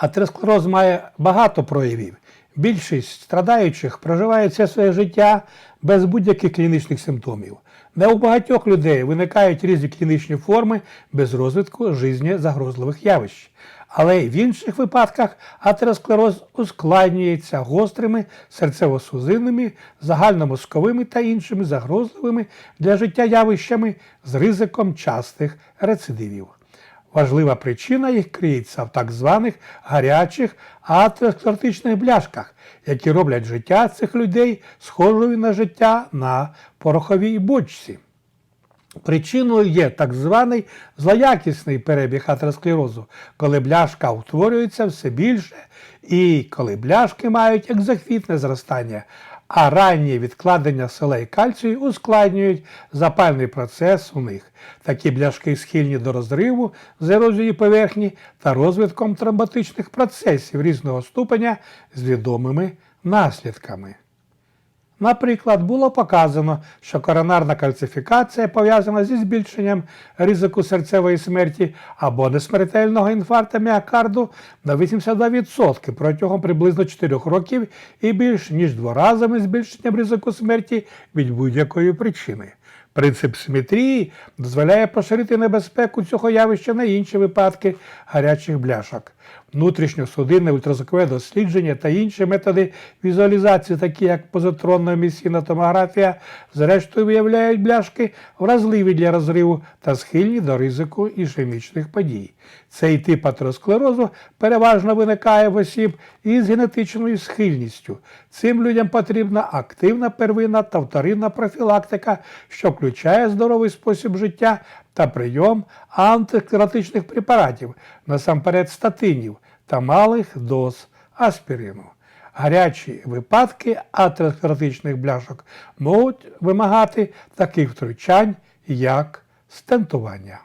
Атеросклероз має багато проявів. Більшість страдаючих проживає все своє життя без будь-яких клінічних симптомів. Не у багатьох людей виникають різні клінічні форми без розвитку жизнєзагрозливих явищ. Але й в інших випадках атеросклероз ускладнюється гострими серцево-судинними, загальномозковими та іншими загрозливими для життя явищами з ризиком частих рецидивів. Важлива причина їх криється в так званих гарячих атеросклеротичних бляшках, які роблять життя цих людей схожою на життя на пороховій бочці. Причиною є так званий злоякісний перебіг атеросклерозу, коли бляшка утворюється все більше і коли бляшки мають екзохвітне зростання, а ранні відкладення солей кальцію ускладнюють запальний процес у них. Такі бляшки схильні до розриву з ерозією поверхні та розвитком тромботичних процесів різного ступеня з відомими наслідками. Наприклад, було показано, що коронарна кальцифікація пов'язана зі збільшенням ризику серцевої смерті або несмертельного інфаркту міокарду на 82% протягом приблизно 4 років і більш ніж дворазовим збільшенням ризику смерті від будь-якої причини. Принцип симетрії дозволяє поширити небезпеку цього явища на інші випадки гарячих бляшок. Внутрішньосудинне ультразвукове дослідження та інші методи візуалізації, такі як позитронна емісійна томографія, зрештою виявляють бляшки вразливі для розриву та схильні до ризику ішемічних подій. Цей тип атеросклерозу переважно виникає в осіб із генетичною схильністю. Цим людям потрібна активна первинна та вторинна профілактика, що включає здоровий спосіб життя та прийом антикратичних препаратів, насамперед статинів та малих доз аспірину. Гарячі випадки атеросклеротичних бляшок можуть вимагати таких втручань, як стентування.